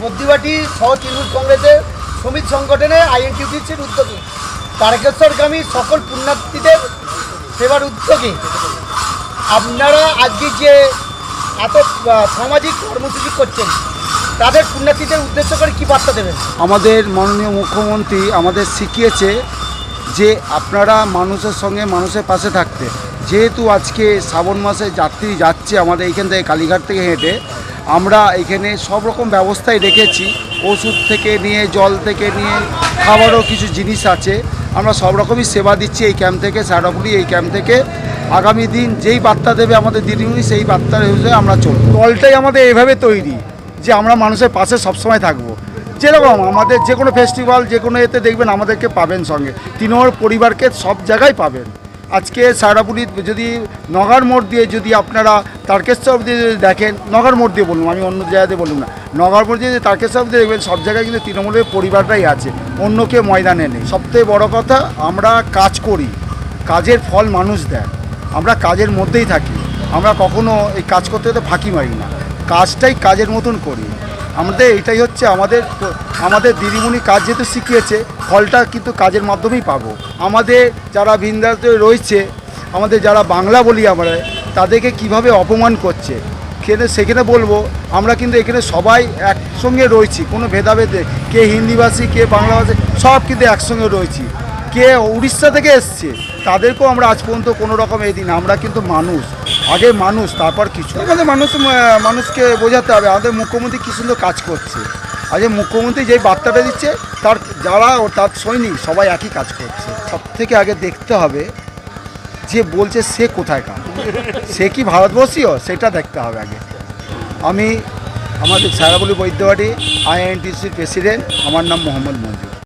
বদ্যিবাটি সহ তৃণমূল কংগ্রেসের শ্রমিক সংগঠনে আইএনটিউটিসির উদ্যোগী। তারকেশ্বরগামী সকল পুণ্যার্থীদের সেবার উদ্যোগী। আপনারা আজকে যে এত সামাজিক কর্মসূচি করছেন, তাদের পুণ্যার্থীদের উদ্দেশ্য করে কী বার্তা দেবেন? আমাদের মাননীয় মুখ্যমন্ত্রী আমাদের শিখিয়েছে যে আপনারা মানুষের সঙ্গে মানুষের পাশে থাকতে। যেহেতু আজকে শ্রাবণ মাসে যাত্রী যাচ্ছে আমাদের এইখান থেকে কালীঘাট থেকে হেঁটে আমরা এখানে সব রকম ব্যবস্থাই রেখেছি ওষুধ থেকে নিয়ে, জল থেকে নিয়ে, খাবারও কিছু জিনিস আছে। আমরা সব রকমই সেবা দিচ্ছি এই ক্যাম্প থেকে সারাপুরি এই ক্যাম্প থেকে। আগামী দিন যেই বার্তা দেবে আমাদের দিদিমণি, সেই বার্তার হিসেবে আমরা চলব। দলটাই আমাদের এইভাবে তৈরি যে আমরা মানুষের পাশে সবসময় থাকব। যেরকম আমাদের যে কোনো ফেস্টিভ্যাল যে কোনো এতে দেখবেন আমাদেরকে পাবেন সঙ্গে। তৃণমূল পরিবারকে সব জায়গায় পাবেন। আজকে সারাপুরি যদি নগার মোড় দিয়ে যদি আপনারা তারকেশ্বর দিয়ে যদি দেখেন, নগার মোড় দিয়ে বলুন, আমি অন্য জায়গাতে বলুন না। নগার মোড় দিয়ে তারকেশ্বর দিয়ে দেখবেন, সব জায়গায় কিন্তু তৃণমূলের পরিবারটাই আছে, অন্য কেউ ময়দানে নেই। সবথেকে বড় কথা, আমরা কাজ করি, কাজের ফল মানুষ দেয়, আমরা কাজের মধ্যেই থাকি, আমরা কখনো এই কাজ করতে করতে ফাঁকি মারি না। কাজটাই কাজের মতন করি। আমাদের এটাই হচ্ছে আমাদের আমাদের দিদিমণি কাজ যেহেতু শিখিয়েছে, ফলটা কিন্তু কাজের মাধ্যমেই পাবো। আমাদের যারা ভিন্দাতে রয়েছে, আমাদের যারা বাংলা বলি আমরা, তাদেরকে কীভাবে অপমান করছে? সেখানে সেখানে বলব, আমরা কিন্তু এখানে সবাই একসঙ্গে রয়েছি, কোনো ভেদাভেদে কে হিন্দিভাষী, কে বাংলাভাষী, সব কিন্তু একসঙ্গে রয়েছি। কে উড়িষ্যা থেকে এসছে, তাদেরকেও আমরা আজ পর্যন্ত কোনো রকম এই দিন আমরা কিন্তু মানুষ। আগে মানুষ, তারপর কিছু। আমাদের মানুষ মানুষকে বোঝাতে হবে, আমাদের মুখ্যমন্ত্রী কী সুন্দর কাজ করছে। আজকে মুখ্যমন্ত্রী যেই বার্তাটা দিচ্ছে, তার যারা ও তার সৈনিক, সবাই একই কাজ করছে। সব থেকে আগে দেখতে হবে যে বলছে সে কোথায় কাজ সে কি ভারতবর্ষীয়? সেটা দেখতে হবে আগে। আমি আমাদের সারাবলি বৈদ্যবাড়ি আইএনটিসির প্রেসিডেন্ট, আমার নাম মোহাম্মদ মঞ্জুর।